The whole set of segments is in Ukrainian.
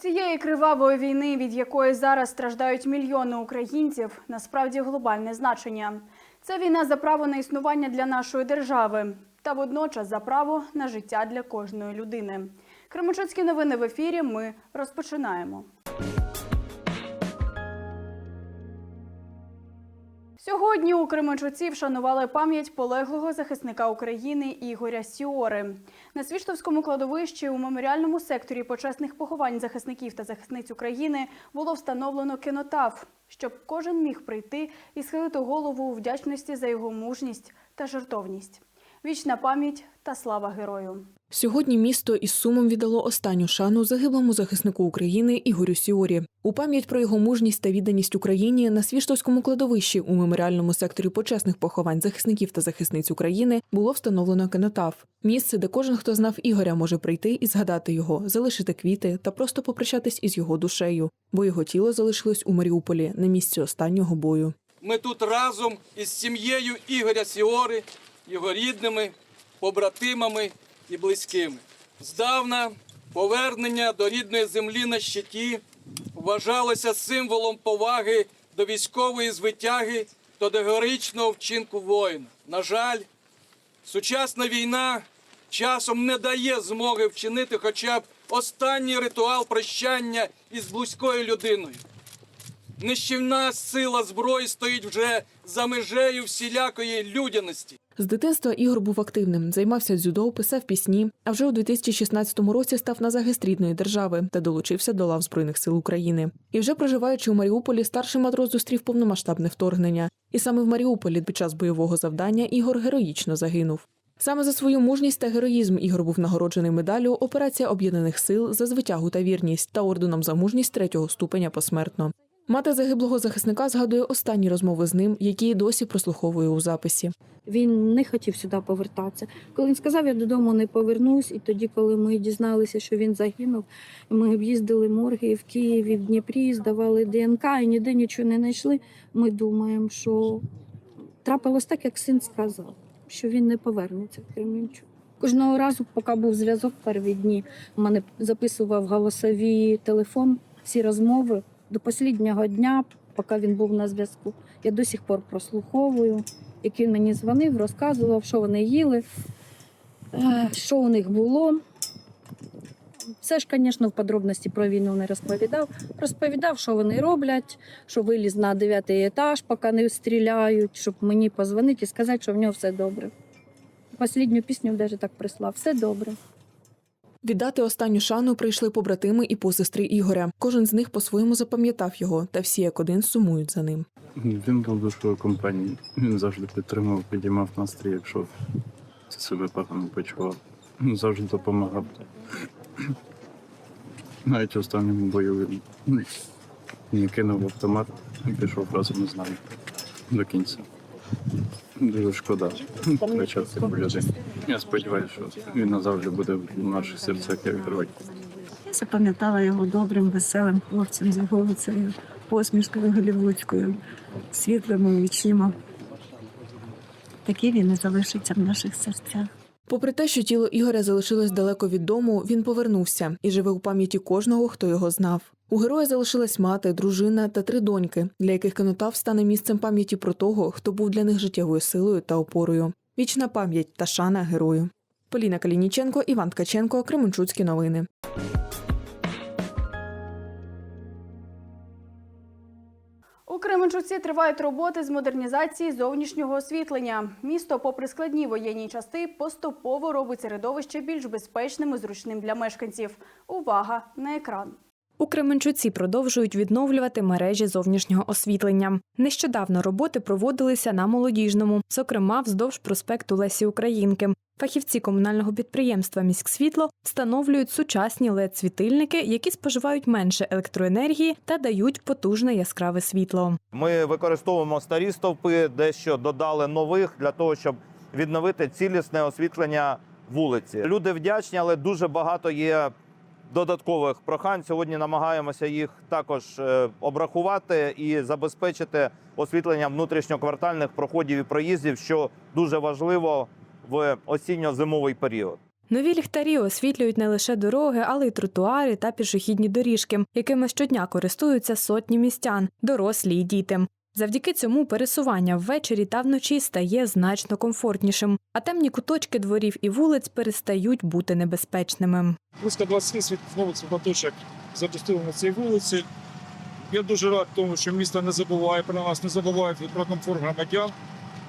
цієї кривавої війни, від якої зараз страждають мільйони українців, насправді глобальне значення. Це війна за право на існування для нашої держави та водночас за право на життя для кожної людини. Кременчуцькі новини в ефірі. Ми розпочинаємо. Сьогодні у Кременчуці вшанували пам'ять полеглого захисника України Ігоря Сіори. На Свіштовському кладовищі у меморіальному секторі почесних поховань захисників та захисниць України було встановлено кінотаф, щоб кожен міг прийти і схилити голову у вдячності за його мужність та жертовність. Вічна пам'ять та слава герою. Сьогодні місто із сумом віддало останню шану загиблому захиснику України Ігорю Сіорі. У пам'ять про його мужність та відданість Україні на Свіштовському кладовищі у меморіальному секторі почесних поховань захисників та захисниць України було встановлено кенотаф. Місце, де кожен, хто знав Ігоря, може прийти і згадати його, залишити квіти та просто попрощатись із його душею, бо його тіло залишилось у Маріуполі на місці останнього бою. Ми тут разом із сім'єю Ігоря Сіори, його рідними, побратимами і близькими. Здавна повернення до рідної землі на щиті вважалося символом поваги до військової звитяги та до героїчного вчинку воїна. На жаль, сучасна війна часом не дає змоги вчинити хоча б останній ритуал прощання із близькою людиною. Нищівна сила зброї стоїть вже за межею всілякої людяності. З дитинства Ігор був активним, займався дзюдо, писав пісні. А вже у 2016 році став на захист рідної держави та долучився до лав збройних сил України. І вже проживаючи у Маріуполі, старший матрос зустрів повномасштабне вторгнення. І саме в Маріуполі під час бойового завдання Ігор героїчно загинув. Саме за свою мужність та героїзм Ігор був нагороджений медаллю Операція Об'єднаних сил за звитягу та вірність та орденом за мужність третього ступеня посмертно. Мати загиблого захисника згадує останні розмови з ним, які досі прослуховує у записі. Він не хотів сюди повертатися. Коли він сказав, я додому не повернусь, і тоді, коли ми дізналися, що він загинув, ми об'їздили морги в Києві, в Дніпрі, здавали ДНК і ніде нічого не знайшли. Ми думаємо, що трапилось так, як син сказав, що він не повернеться в Кремінчук. Кожного разу, поки був зв'язок перві дні, у мене записував голосові телефон, всі розмови до останнього дня, поки він був на зв'язку. Я до сих пор прослуховую як він мені дзвонив, розказував, що вони їли, е, що у них було. Все ж, звісно, в подробності про війну не розповідав. Розповідав, що вони роблять, що виліз на дев'ятий етаж, поки не стріляють, щоб мені позвонити і сказати, що в нього все добре. Послідню пісню навіть так прислав. Все добре. Віддати останню шану прийшли побратими і посестри Ігоря. Кожен з них по-своєму запам'ятав його, та всі як один сумують за ним. Він був душою компанії. Він завжди підтримував, підіймав настрій, якщо себе погано почував. Він Завжди допомагав. Навіть у останньому бою він не кинув автомат і пішов разом із нами до кінця. Дуже шкода втрачати таку людину. Я сподіваюся, що він назавжди буде в наших серцях як герой. Я запам'ятала його добрим, веселим хлопцем з його цією посмішкою голівудською, світлими очима. Такий він і залишиться в наших серцях. Попри те, що тіло Ігоря залишилось далеко від дому, він повернувся і живе у пам'яті кожного, хто його знав. У героя залишилась мати, дружина та три доньки, для яких кинотав стане місцем пам'яті про того, хто був для них життєвою силою та опорою. Вічна пам'ять та шана герою. Поліна Калініченко, Іван Ткаченко, Кременчуцькі новини. У Кременчуці тривають роботи з модернізації зовнішнього освітлення. Місто, попри складні воєнні части, поступово робить середовище більш безпечним і зручним для мешканців. Увага на екран. У Кременчуці продовжують відновлювати мережі зовнішнього освітлення. Нещодавно роботи проводилися на молодіжному, зокрема вздовж проспекту Лесі Українки. Фахівці комунального підприємства Міськсвітло встановлюють сучасні led світильники які споживають менше електроенергії та дають потужне яскраве світло. Ми використовуємо старі стовпи, дещо додали нових для того, щоб відновити цілісне освітлення вулиці. Люди вдячні, але дуже багато є додаткових прохань. Сьогодні намагаємося їх також е, обрахувати і забезпечити освітлення внутрішньоквартальних проходів і проїздів, що дуже важливо в осінньо-зимовий період. Нові ліхтарі освітлюють не лише дороги, але й тротуари та пішохідні доріжки, якими щодня користуються сотні містян, дорослі й діти. Завдяки цьому пересування ввечері та вночі стає значно комфортнішим, а темні куточки дворів і вулиць перестають бути небезпечними. близько 20 світлових світлоточок запустили на цій вулиці. Я дуже рад тому, що місто не забуває про нас, не забуває про комфорт громадян.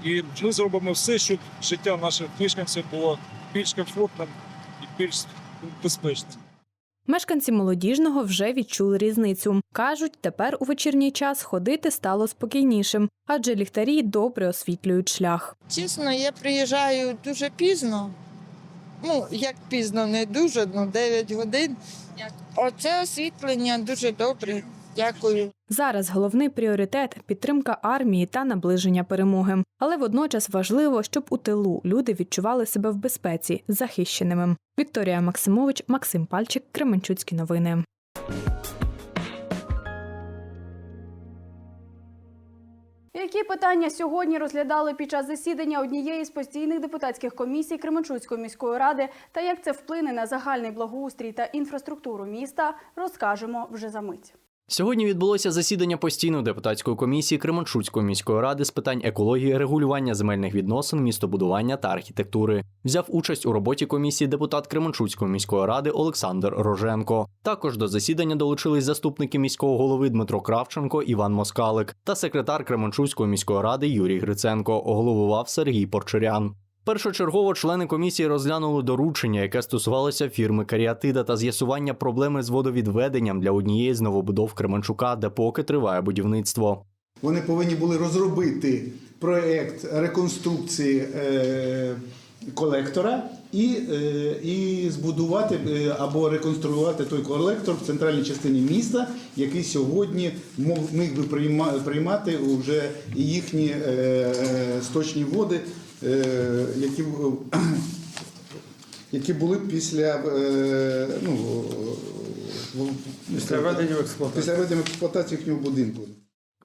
І ми зробимо все, щоб життя наших мешканців було більш комфортним і більш безпечним. Мешканці молодіжного вже відчули різницю. Кажуть, тепер у вечірній час ходити стало спокійнішим, адже ліхтарі добре освітлюють шлях. Чесно, я приїжджаю дуже пізно. Ну, як пізно, не дуже, ну 9 годин. Оце освітлення дуже добре. Дякую. Зараз головний пріоритет підтримка армії та наближення перемоги. Але водночас важливо, щоб у тилу люди відчували себе в безпеці, захищеними. Вікторія Максимович, Максим Пальчик, Кременчуцькі новини. Які питання сьогодні розглядали під час засідання однієї з постійних депутатських комісій Кременчуцької міської ради та як це вплине на загальний благоустрій та інфраструктуру міста, розкажемо вже за мить. Сьогодні відбулося засідання постійної депутатської комісії Кременчуцької міської ради з питань екології, регулювання земельних відносин, містобудування та архітектури. Взяв участь у роботі комісії депутат Кременчуцької міської ради Олександр Роженко. Також до засідання долучились заступники міського голови Дмитро Кравченко, Іван Москалик та секретар Кременчуцької міської ради Юрій Гриценко. Головував Сергій Порчерян. Першочергово члени комісії розглянули доручення, яке стосувалося фірми Каріатида та з'ясування проблеми з водовідведенням для однієї з новобудов Кременчука, де поки триває будівництво. Вони повинні були розробити проект реконструкції е, колектора і, е, і збудувати е, або реконструювати той колектор в центральній частині міста, який сьогодні міг би приймати вже їхні сточні води, які, які були після, е, ну, Після введення в експлуатацію. після введення в експлуатацію їхнього будинку.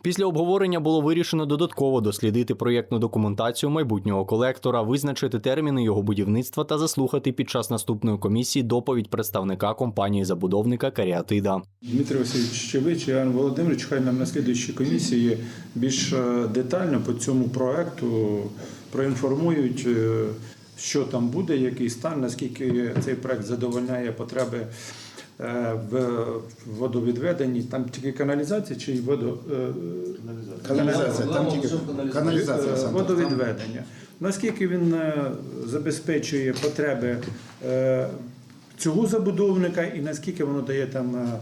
Після обговорення було вирішено додатково дослідити проєктну документацію майбутнього колектора, визначити терміни його будівництва та заслухати під час наступної комісії доповідь представника компанії забудовника Каріатида. Дмитрий Васильович Щевич Іван Володимирович хай нам на слідуючій комісії більш е, детально по цьому проекту проінформують, е, що там буде, який стан, наскільки цей проект задовольняє потреби е, в водовідведенні. Там тільки каналізація чи водо... е, Каналізація, там тільки каналізація. Водовідведення. Наскільки він забезпечує потреби цього забудовника і наскільки воно дає там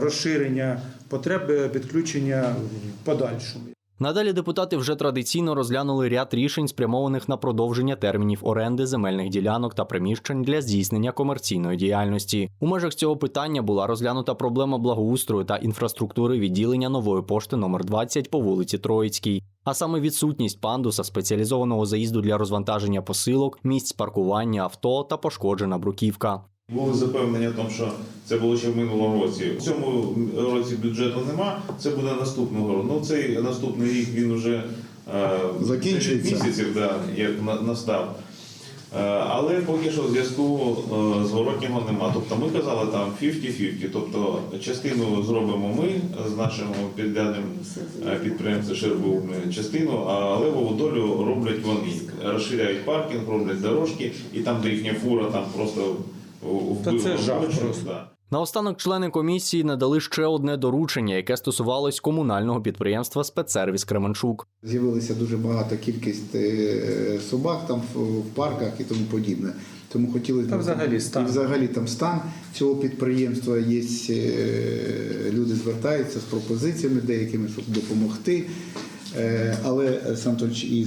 розширення потреби підключення в подальшому. Надалі депутати вже традиційно розглянули ряд рішень, спрямованих на продовження термінів оренди земельних ділянок та приміщень для здійснення комерційної діяльності. У межах цього питання була розглянута проблема благоустрою та інфраструктури відділення нової пошти номер 20 по вулиці Троїцькій. А саме відсутність пандуса, спеціалізованого заїзду для розвантаження посилок, місць паркування авто та пошкоджена бруківка. Були запевнення, тому що це було ще в минулому році. В цьому році бюджету нема. Це буде наступного року. Ну цей наступний рік він вже е, Закінчується. місяців, да, як настав. Е, Але поки що зв'язку е, зворотнього нема. Тобто ми казали там 50-50. Тобто частину зробимо ми з нашим підрядним е, підприємством частину, а левову долю роблять вони. Розширяють паркінг, роблять дорожки, і там, де їхня фура, там просто Та це жах просто. да. Наостанок члени комісії надали ще одне доручення, яке стосувалось комунального підприємства Спецсервіс Кременчук. З'явилася дуже багата кількість е, собак там в, парках і тому подібне. Тому хотілося Та б- взагалі стан. І взагалі там стан цього підприємства є. е, Люди звертаються з пропозиціями деякими, щоб допомогти. Е, Але сам Анатольович, і,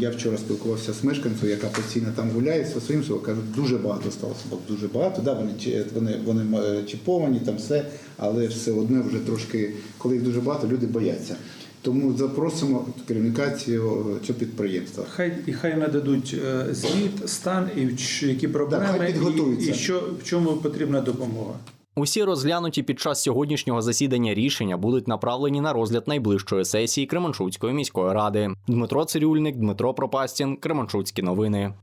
я вчора спілкувався з мешканцем, яка постійно там гуляє зі своїм собою, кажуть, дуже багато стало собак, дуже багато. Да, вони, чи- вони, вони е, чіповані, там все, але все одне вже трошки, коли їх дуже багато, люди бояться. Тому запросимо керівника цього, цього підприємства. Хай і хай нададуть е, звіт, стан і які проблеми хай і, і що в чому потрібна допомога. Усі розглянуті під час сьогоднішнього засідання рішення будуть направлені на розгляд найближчої сесії Кременчуцької міської ради. Дмитро Цирюльник, Дмитро Пропастін, Кременчуцькі новини.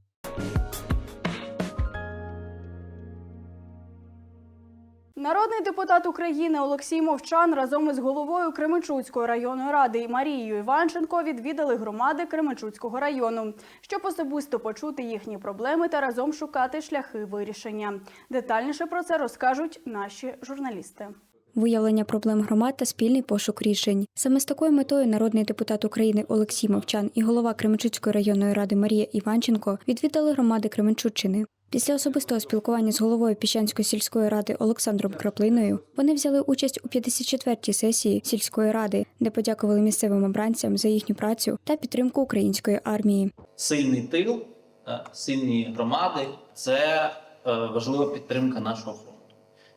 Народний депутат України Олексій Мовчан разом із головою Кременчуцької районної ради Марією Іванченко відвідали громади Кременчуцького району, щоб особисто почути їхні проблеми та разом шукати шляхи вирішення. Детальніше про це розкажуть наші журналісти. Виявлення проблем громад та спільний пошук рішень. Саме з такою метою народний депутат України Олексій Мовчан і голова Кременчуцької районної ради Марія Іванченко відвідали громади Кременчуччини. Після особистого спілкування з головою Піщанської сільської ради Олександром Краплиною вони взяли участь у 54-й сесії сільської ради, де подякували місцевим обранцям за їхню працю та підтримку української армії. сильний тил, е, сильні громади це е, важлива підтримка нашого фронту,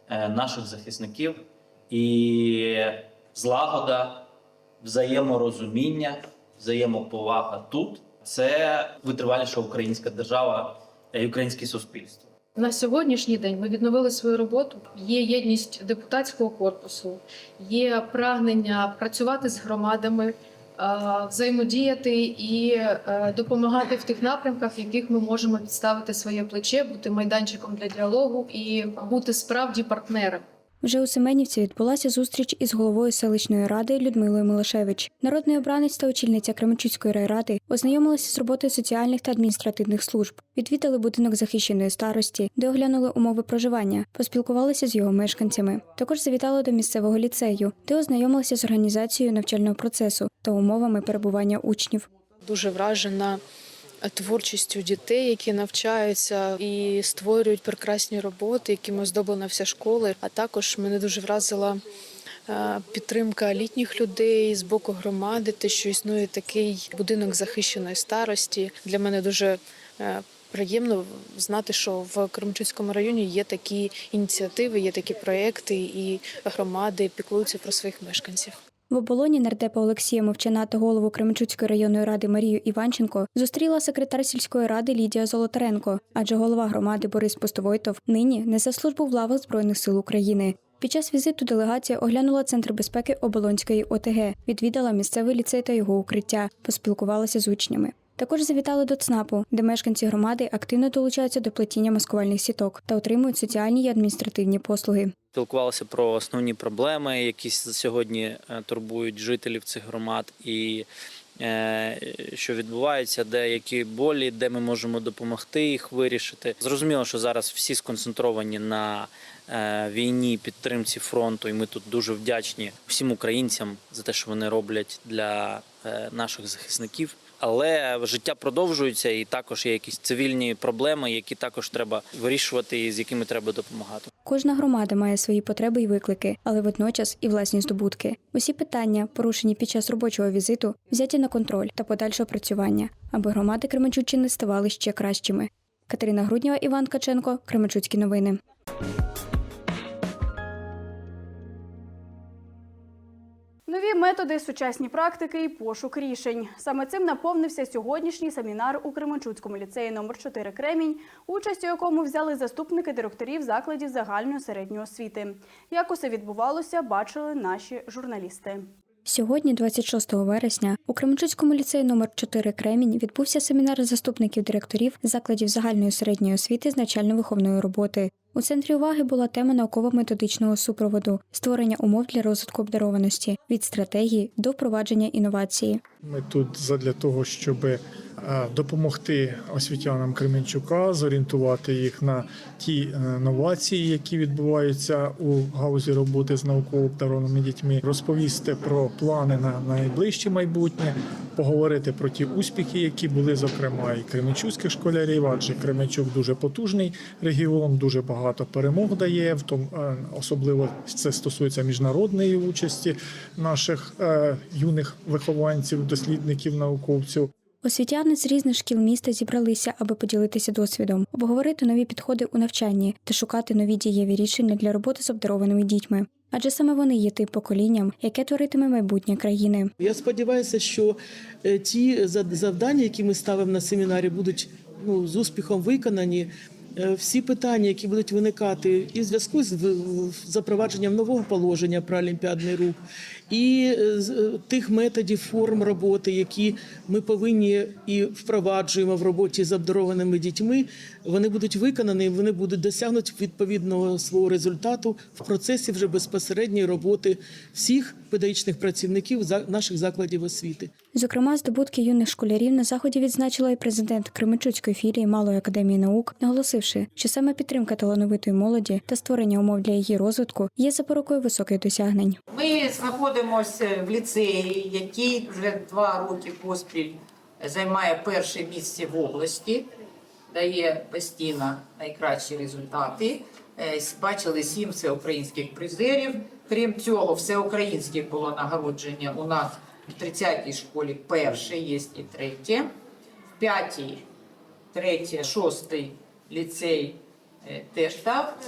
е, наших захисників і злагода, взаєморозуміння, взаємоповага тут це витриваліша українська держава українське суспільство. На сьогоднішній день ми відновили свою роботу. Є єдність депутатського корпусу, є прагнення працювати з громадами, е, взаємодіяти і е, допомагати в тих напрямках, в яких ми можемо підставити своє плече, бути майданчиком для діалогу і бути справді партнером. Вже у Семенівці відбулася зустріч із головою селищної ради Людмилою Милошевич. Народний обранець та очільниця Кременчуцької райради ознайомилися з роботою соціальних та адміністративних служб, відвідали будинок захищеної старості, де оглянули умови проживання, поспілкувалися з його мешканцями. Також завітали до місцевого ліцею, де ознайомилися з організацією навчального процесу та умовами перебування учнів. Дуже вражена творчістю дітей, які навчаються і створюють прекрасні роботи, якими оздоблена вся школа. А також мене дуже вразила е, підтримка літніх людей з боку громади, те, що існує такий будинок захищеної старості. Для мене дуже е, приємно знати, що в Кременчуцькому районі є такі ініціативи, є такі проекти, і громади піклуються про своїх мешканців. В оболоні нардепа Олексія Мовчана та голову Кременчуцької районної ради Марію Іванченко зустріла секретар сільської ради Лідія Золотаренко, адже голова громади Борис Постовойтов нині несе службу в лавах Збройних сил України. Під час візиту делегація оглянула центр безпеки Оболонської ОТГ, відвідала місцевий ліцей та його укриття, поспілкувалася з учнями. Також завітали до ЦНАПу, де мешканці громади активно долучаються до плетіння маскувальних сіток та отримують соціальні й адміністративні послуги. Спілкувалися про основні проблеми, які сьогодні е, турбують жителів цих громад, і е, що відбувається, де які болі, де ми можемо допомогти їх вирішити. Зрозуміло, що зараз всі сконцентровані на війні, підтримці фронту, і ми тут дуже вдячні всім українцям за те, що вони роблять для е, наших захисників. Але життя продовжується, і також є якісь цивільні проблеми, які також треба вирішувати, і з якими треба допомагати. Кожна громада має свої потреби і виклики, але водночас і власні здобутки. Усі питання, порушені під час робочого візиту, взяті на контроль та подальше опрацювання, аби громади Кременчуччини ставали ще кращими. Катерина Груднєва, Іван Каченко, Кременчуцькі новини. Нові методи, сучасні практики і пошук рішень. Саме цим наповнився сьогоднішній семінар у Кременчуцькому ліцеї номер 4 Кремінь, участь у якому взяли заступники директорів закладів загальної середньої освіти. Як усе відбувалося, бачили наші журналісти. Сьогодні, 26 вересня, у Кременчуцькому ліцеї номер 4 Кремінь відбувся семінар заступників директорів закладів загальної середньої освіти з навчально-виховної роботи. У центрі уваги була тема науково-методичного супроводу, створення умов для розвитку обдарованості від стратегії до впровадження інновації. Ми тут задля того, щоб е, допомогти освітянам Кременчука, зорієнтувати їх на ті е, новації, які відбуваються у галузі роботи з науково обдарованими дітьми, розповісти про плани на найближче майбутнє, поговорити про ті успіхи, які були, зокрема, і кременчуцьких школярів, адже Кременчук дуже потужний регіон, дуже багато перемог дає. В тому е, особливо це стосується міжнародної участі наших е, юних вихованців, дослідників, науковців. Освітяни з різних шкіл міста зібралися, аби поділитися досвідом, обговорити нові підходи у навчанні та шукати нові дієві рішення для роботи з обдарованими дітьми. Адже саме вони є тим поколінням, яке творитиме майбутнє країни. Я сподіваюся, що е, ті завдання, які ми ставимо на семінарі, будуть ну, з успіхом виконані. Е, Всі питання, які будуть виникати і в зв'язку з запровадженням нового положення про олімпіадний рух, і е, з- е, тих методів форм роботи, які ми повинні і впроваджуємо в роботі з обдарованими дітьми, вони будуть виконані, вони будуть досягнути відповідного свого результату в процесі вже безпосередньої роботи всіх педагогічних працівників за- наших закладів освіти. Зокрема, здобутки юних школярів на заході відзначила і президент Кременчуцької філії Малої академії наук, наголосивши, що саме підтримка талановитої молоді та створення умов для її розвитку є запорукою високих досягнень. Ми знаходимося в ліцеї, який вже два роки поспіль займає перше місце в області, дає постійно найкращі результати. Е, Бачили сім всеукраїнських призерів. Крім цього, всеукраїнське було нагородження у нас в 30-й школі перше, є і третє. В п'ятій, третє, шостий ліцей е, теж так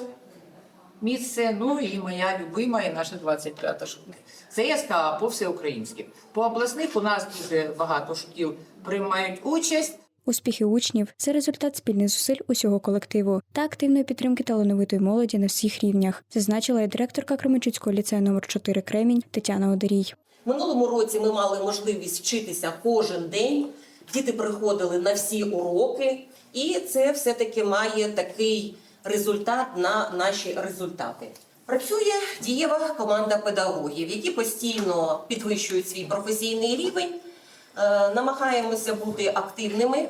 місце. Ну і моя любима, і наша 25-та школа. Це я сказала по всеукраїнськи. По обласних у нас дуже багато шкіл приймають участь. Успіхи учнів це результат спільних зусиль усього колективу та активної підтримки талановитої молоді на всіх рівнях, зазначила і директорка Кременчуцького ліцею номер 4 Кремінь Тетяна Одерій. Минулому році ми мали можливість вчитися кожен день. Діти приходили на всі уроки, і це все-таки має такий результат на наші результати. Працює дієва команда педагогів, які постійно підвищують свій професійний рівень. Е, Намагаємося бути активними,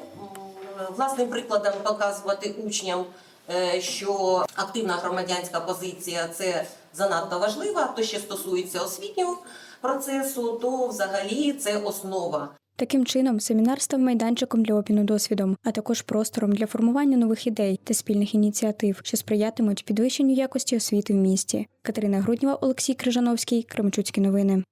власним прикладом показувати учням, е, що активна громадянська позиція це занадто важлива. То що стосується освітнього процесу, то взагалі це основа. Таким чином, семінар став майданчиком для обміну досвідом, а також простором для формування нових ідей та спільних ініціатив, що сприятимуть підвищенню якості освіти в місті. Катерина Груднєва, Олексій Крижановський, Кременчуцькі новини.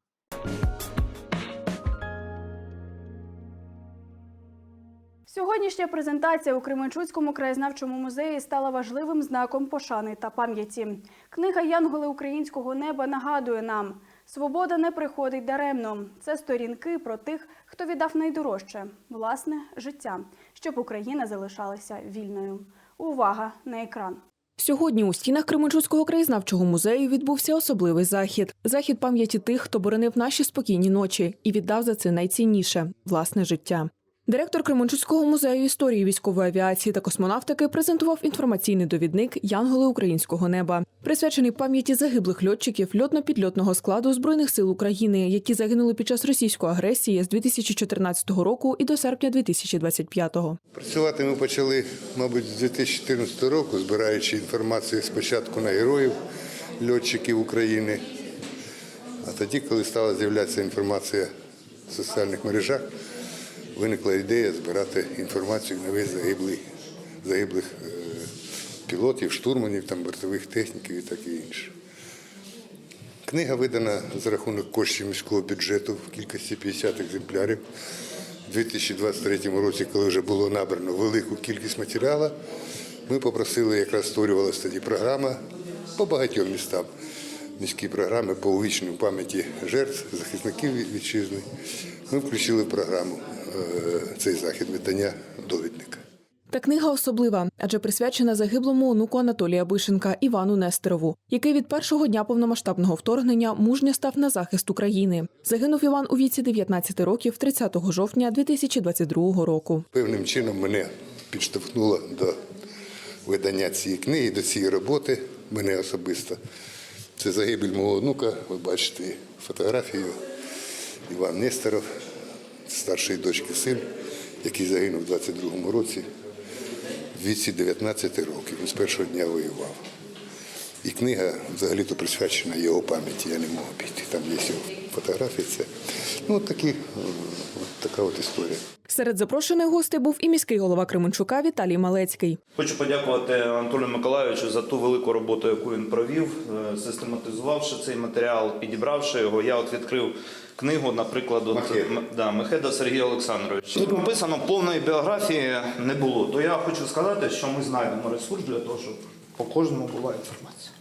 Сьогоднішня презентація у Кременчуцькому краєзнавчому музеї стала важливим знаком пошани та пам'яті. Книга Янголи українського неба нагадує нам: свобода не приходить даремно. Це сторінки про тих, хто віддав найдорожче власне життя, щоб Україна залишалася вільною. Увага на екран. Сьогодні у стінах Кременчуцького краєзнавчого музею відбувся особливий захід захід пам'яті тих, хто боронив наші спокійні ночі і віддав за це найцінніше власне життя. Директор Кременчуцького музею історії військової авіації та космонавтики презентував інформаційний довідник Янголи українського неба, присвячений пам'яті загиблих льотчиків льотно-підльотного складу збройних сил України, які загинули під час російської агресії з 2014 року і до серпня 2025. Працювати ми почали, мабуть, з 2014 року, збираючи інформацію спочатку на героїв, льотчиків України. А тоді, коли стала з'являтися інформація в соціальних мережах, виникла ідея збирати інформацію на весь загиблий, загиблих е, пілотів, штурманів, там, бортових техніків і таке інше. Книга видана за рахунок коштів міського бюджету в кількості 50 екземплярів. У 2023 році, коли вже було набрано велику кількість матеріалу, ми попросили, якраз створювалася тоді програма по багатьом містам. Міські програми по увічній пам'яті жертв, захисників вітчизни. Ми включили програму цей захід видання довідника. Та книга особлива, адже присвячена загиблому онуку Анатолія Бишенка Івану Нестерову, який від першого дня повномасштабного вторгнення мужньо став на захист України. Загинув Іван у віці 19 років 30 жовтня 2022 року. Певним чином мене підштовхнуло до видання цієї книги, до цієї роботи, мене особисто. Це загибель мого онука. Ви бачите фотографію. Іван Нестеров, старшої дочки син, який загинув у 22-му році в віці 19 років. Він з першого дня воював. І книга взагалі-то присвячена його пам'яті, я не можу обійти. Там є його фотографії. Це ну, от такі, от така от історія. Серед запрошених гостей був і міський голова Кременчука Віталій Малецький. Хочу подякувати Анатолію Миколайовичу за ту велику роботу, яку він провів, е, систематизувавши цей матеріал, підібравши його. Я от відкрив книгу, наприклад, от, да, Мехеда Сергія Олександровича. Тут написано повної біографії не було. То я хочу сказати, що ми знайдемо ресурс для того, щоб по кожному була інформація.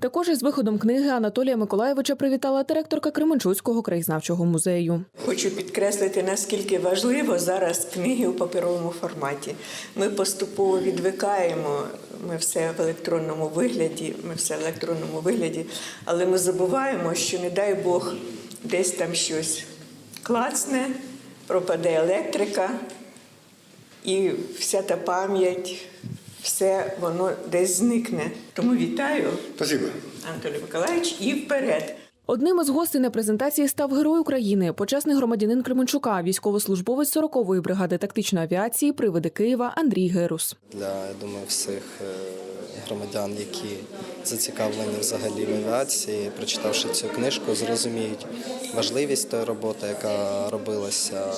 Також із виходом книги Анатолія Миколаєвича привітала директорка Кременчуцького краєзнавчого музею. Хочу підкреслити, наскільки важливо зараз книги у паперовому форматі. Ми поступово відвикаємо. Ми все в електронному вигляді, ми все в електронному вигляді, але ми забуваємо, що не дай Бог десь там щось клацне, пропаде електрика, і вся та пам'ять, все воно десь зникне. Тому вітаю, Спасибо. Анатолій Миколаївич, і вперед. Одним із гостей на презентації став Герой України, почесний громадянин Кременчука, військовослужбовець 40-ї бригади тактичної авіації приводи Києва Андрій Герус. для я думаю, всіх е, громадян, які зацікавлені взагалі в авіації, прочитавши цю книжку, зрозуміють важливість тої роботи, яка робилася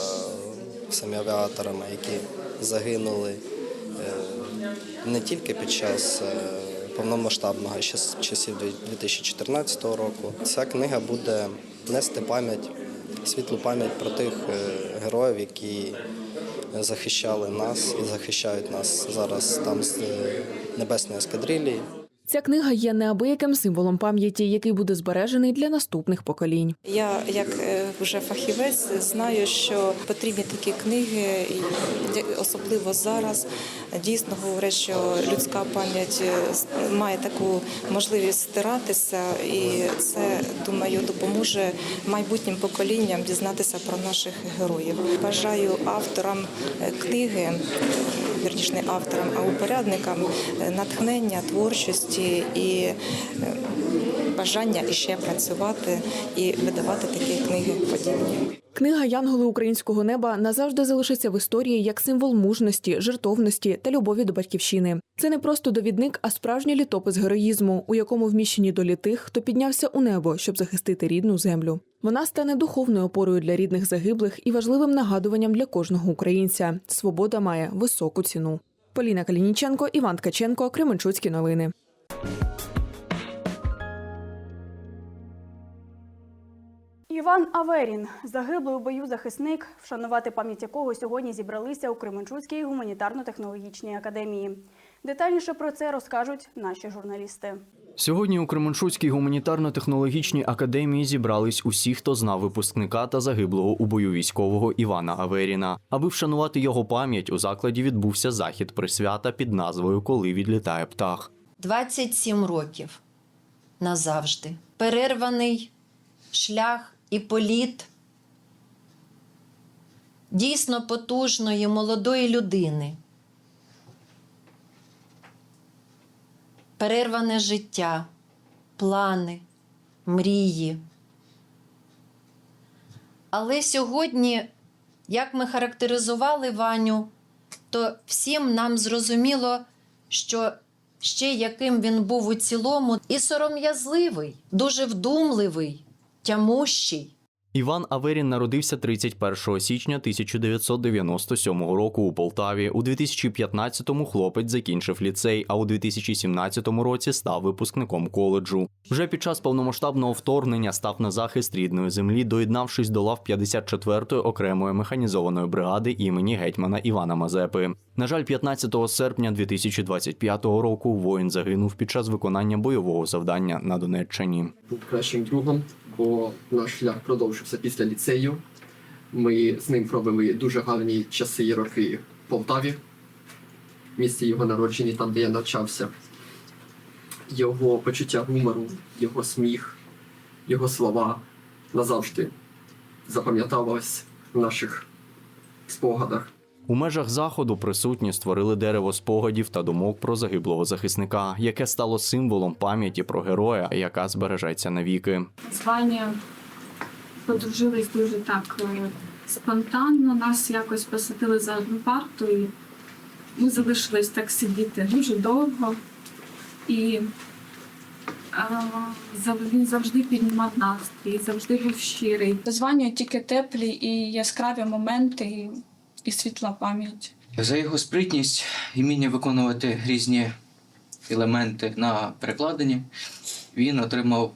всіми авіаторами, які загинули е, не тільки під час е, повномасштабного ще з часів 2014 року. Ця книга буде нести пам'ять, світлу пам'ять про тих е, героїв, які захищали нас і захищають нас зараз там з небесної ескадрилії. Ця книга є неабияким символом пам'яті, який буде збережений для наступних поколінь. Я, як е, вже фахівець, знаю, що потрібні такі книги, і особливо зараз. Дійсно говорять, що людська пам'ять е, має таку можливість стиратися, і це думаю допоможе майбутнім поколінням дізнатися про наших героїв. Бажаю авторам е, книги, вірніше не авторам, а упорядникам натхнення, творчості і е, бажання іще працювати і видавати такі книги подібні. Книга Янголи українського неба назавжди залишиться в історії як символ мужності, жертовності та любові до батьківщини. Це не просто довідник, а справжній літопис героїзму, у якому вміщені долі тих, хто піднявся у небо, щоб захистити рідну землю. Вона стане духовною опорою для рідних загиблих і важливим нагадуванням для кожного українця. Свобода має високу ціну. Поліна Калініченко, Іван Ткаченко, Кременчуцькі новини. Іван Аверін, загиблий у бою захисник, вшанувати пам'ять якого сьогодні зібралися у Кременчуцькій гуманітарно-технологічній академії. Детальніше про це розкажуть наші журналісти. Сьогодні у Кременчуцькій гуманітарно-технологічній академії зібрались усі, хто знав випускника та загиблого у бою військового Івана Аверіна. Аби вшанувати його пам'ять, у закладі відбувся захід присвята під назвою Коли відлітає птах. 27 років назавжди. Перерваний шлях і політ дійсно потужної молодої людини. Перерване життя, плани, мрії. Але сьогодні, як ми характеризували Ваню, то всім нам зрозуміло, що ще яким він був у цілому, і сором'язливий, дуже вдумливий, тямущий. Іван Аверін народився 31 січня 1997 року у Полтаві. У 2015-му хлопець закінчив ліцей, а у 2017 році став випускником коледжу. Вже під час повномасштабного вторгнення став на захист рідної землі, доєднавшись до лав 54-ї окремої механізованої бригади імені гетьмана Івана Мазепи. На жаль, 15 серпня 2025 року воїн загинув під час виконання бойового завдання на Донеччині. кращим другом, бо наш шлях продовжився після ліцею. Ми з ним провели дуже гарні часи і роки в Полтаві, місті його народження, там, де я навчався. Його почуття гумору, його сміх, його слова назавжди запам'яталось в наших спогадах. У межах заходу присутні створили дерево спогадів та думок про загиблого захисника, яке стало символом пам'яті про героя, яка збережеться навіки. з Вані подружились дуже так е, спонтанно. Нас якось посадили за одну парту, і ми залишились так сидіти дуже довго. І е, він завжди піднімав настрій, завжди був щирий. З Ванею тільки теплі і яскраві моменти, і, світла пам'ять. За його спритність і вміння виконувати різні елементи на перекладині, він отримав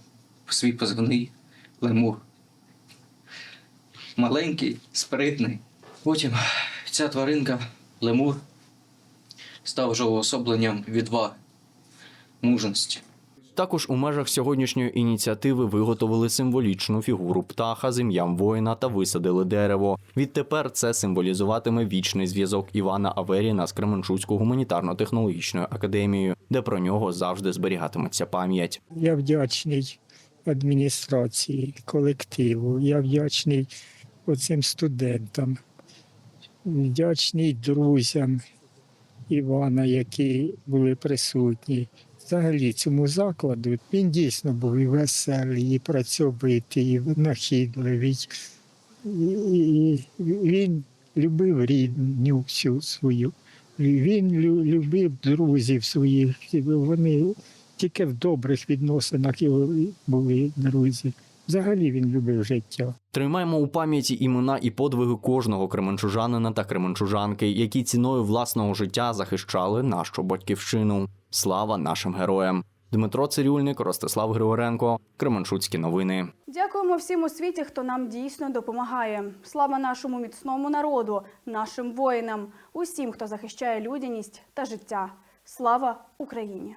свій позивний лемур. Маленький, спритний. Потім ця тваринка, лемур, став вже уособленням відваги, мужності. Також у межах сьогоднішньої ініціативи виготовили символічну фігуру птаха з ім'ям воїна та висадили дерево. Відтепер це символізуватиме вічний зв'язок Івана Аверіна з Кременчуцькою гуманітарно-технологічною академією, де про нього завжди зберігатиметься пам'ять. Я вдячний адміністрації, колективу. Я вдячний оцим студентам, вдячний друзям Івана, які були присутні. Взагалі цьому закладу він дійсно був і веселий, і працьовитий, і нахідливий. І, він любив рідню всю свою. Він любив друзів своїх. Вони тільки в добрих відносинах були друзі. Взагалі він любив життя. Тримаємо у пам'яті імена і подвиги кожного кременчужанина та кременчужанки, які ціною власного життя захищали нашу батьківщину. Слава нашим героям! Дмитро Цирюльник, Ростислав Григоренко, Кременчуцькі новини. Дякуємо всім у світі, хто нам дійсно допомагає. Слава нашому міцному народу, нашим воїнам, усім, хто захищає людяність та життя. Слава Україні!